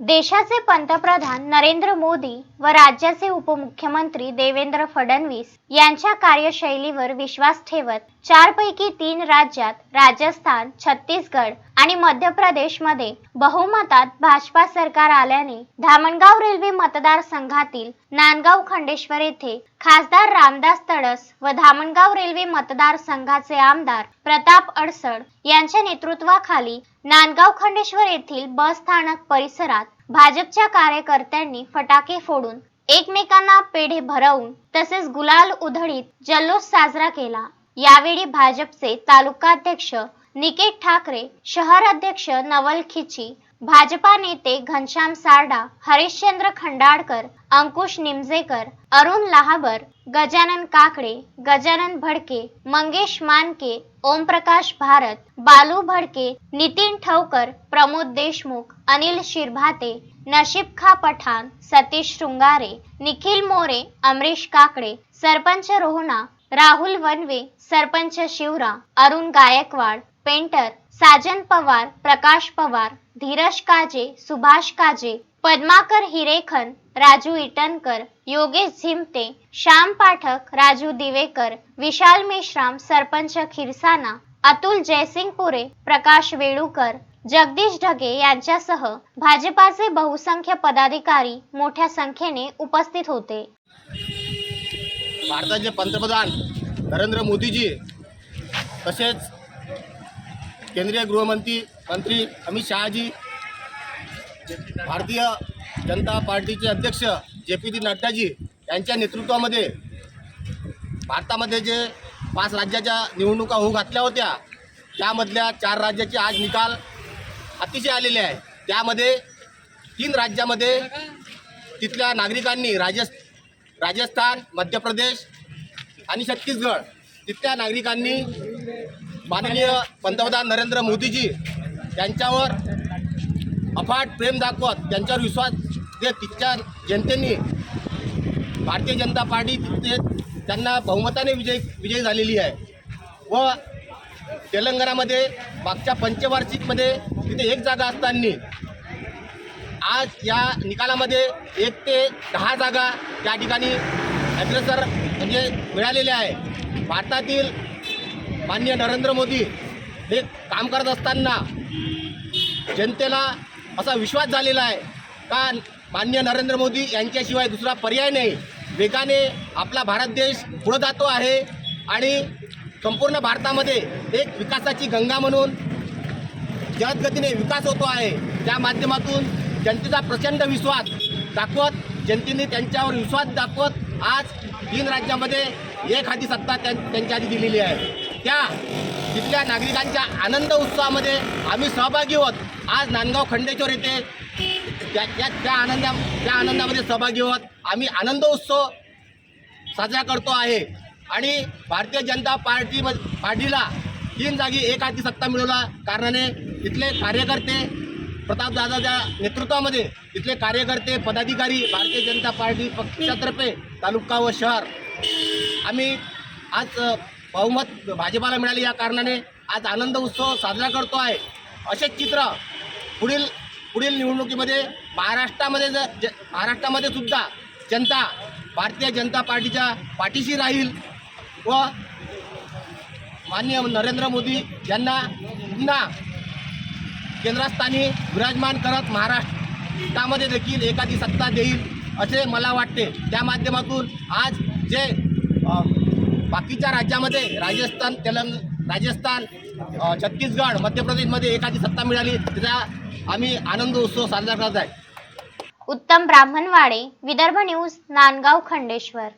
देशाचे पंतप्रधान नरेंद्र मोदी व राज्याचे उपमुख्यमंत्री देवेंद्र फडणवीस यांच्या कार्यशैलीवर विश्वास ठेवत चारपैकी तीन राज्यात राजस्थान छत्तीसगड आणि मध्य प्रदेशमध्ये बहुमतात भाजपा सरकार आल्याने धामणगाव रेल्वे मतदारसंघातील नांदगाव खंडेश्वर येथे खासदार रामदास तडस व धामणगाव रेल्वे मतदारसंघाचे आमदार प्रताप अडसड यांच्या नेतृत्वाखाली नांदगाव खंडेश्वर येथील बस स्थानक परिसरात भाजपच्या कार्यकर्त्यांनी फटाके फोडून एकमेकांना पेढे भरवून तसेच गुलाल उधळीत जल्लोष साजरा केला. यावेळी भाजपचे तालुकाध्यक्ष निकेत ठाकरे शहर अध्यक्ष नवल खिची भाजपा नेते घनश्याम सारडा हरिश्चंद्र खंडाळकर अंकुश निमजेकर अरुण लहाबर गजानन काकडे गजानन भडके मंगेश मानके ओमप्रकाश भारत बालू भडके नितीन ठवकर प्रमोद देशमुख अनिल शिरभाते नशीब खा पठाण सतीश शृंगारे निखिल मोरे अमरीश काकडे सरपंच रोहना राहुल वनवे सरपंच शिवरा अरुण गायकवाड पेंटर साजन पवार प्रकाश पवार धीरज काजे सुभाष काजे पद्माकर हिरेखन राजू इटनकर योगेश झिमते श्याम पाठक राजू दिवेकर विशाल मेश्राम सरपंच खिरसाना अतुल जयसिंगपुरे प्रकाश वेळूकर जगदीश ढगे यांच्यासह भाजपाचे बहुसंख्य पदाधिकारी मोठ्या संख्येने उपस्थित होते. भारताचे पंतप्रधान नरेंद्र मोदीजी तसेच केंद्रीय गृहमंत्री मंत्री अमित शहाजी भारतीय जनता पार्टीचे अध्यक्ष जे पी डी नड्डाजी यांच्या नेतृत्वामध्ये भारतामध्ये जे पाच राज्याच्या निवडणुका होऊ घातल्या होत्या त्यामधल्या चार राज्याचे आज निकाल अतिशय आलेले आहे त्यामध्ये तीन राज्यामध्ये तिथल्या नागरिकांनी राजस् राजस्थान मध्य प्रदेश आणि छत्तीसगड तिथल्या नागरिकांनी माननीय पंतप्रधान नरेंद्र मोदीजी यांच्यावर अफाट प्रेम दाखवत त्यांच्यावर विश्वास देत तिथच्या जनतेने भारतीय जनता पार्टी तिथे त्यांना बहुमताने विजय विजयी झालेली आहे. व तेलंगणामध्ये मागच्या पंचवार्षिकमध्ये तिथे एक जागा असताना आज या निकालामध्ये एक ते दहा जागा त्या ठिकाणी अग्रेसर म्हणजे मिळालेल्या आहे भारतातील माननीय नरेंद्र मोदी हे काम करत असताना जनतेला असा विश्वास झालेला आहे का माननीय नरेंद्र मोदी यांच्याशिवाय दुसरा पर्याय नाही? वेगाने आपला भारत देश पुढं जातो आहे आणि संपूर्ण भारतामध्ये एक विकासाची गंगा म्हणून जलदगतीने विकास होतो आहे. त्या माध्यमातून जनतेचा प्रचंड विश्वास दाखवत जनतेने त्यांच्यावर विश्वास दाखवत आज तीन राज्यामध्ये एक हाती सत्ता त्यां त्यांच्या आधी दिलेली आहे. त्या तिथल्या नागरिकांच्या आनंद उत्सवामध्ये आम्ही सहभागी होत. आज नांदगाव खंडेश्वर येथे त्या त्या त्या आनंदा त्या आनंदामध्ये सहभागी होत. आम्ही आनंद उत्सव साजरा करतो आहे. आणि भारतीय जनता पार्टी पार्टीला तीन जागी एक हाती सत्ता मिळवला कारणाने तिथले कार्यकर्ते प्रतापदादाच्या नेतृत्वामध्ये तिथले कार्यकर्ते पदाधिकारी भारतीय जनता पार्टी पक्षातर्फे तालुका व शहर. आम्ही आज बहुमत भाजपाला मिळाले या कारणाने. आज आनंद उत्सव साजरा करतो आहे. असेच चित्र पुढील पुढील निवडणुकीमध्ये महाराष्ट्रामध्ये जर ज महाराष्ट्रामध्ये सुद्धा जनता भारतीय जनता पार्टीच्या पाठीशी राहील व माननीय नरेंद्र मोदी यांना पुन्हा केंद्रस्थानी विराजमान करत महाराष्ट्रामध्ये देखील एखादी सत्ता देईल असे मला वाटते. त्या माध्यमातून आज जे बाकीच्या राज्यामध्ये राजस्थान तेलंग राजस्थान छत्तीसगड मध्य प्रदेशमध्ये एखादी सत्ता मिळाली त्याचा आम्ही आनंद उत्सव साजरा करत आहे. उत्तम ब्राह्मणवाडे विदर्भ न्यूज नांदगाव खंडेश्वर.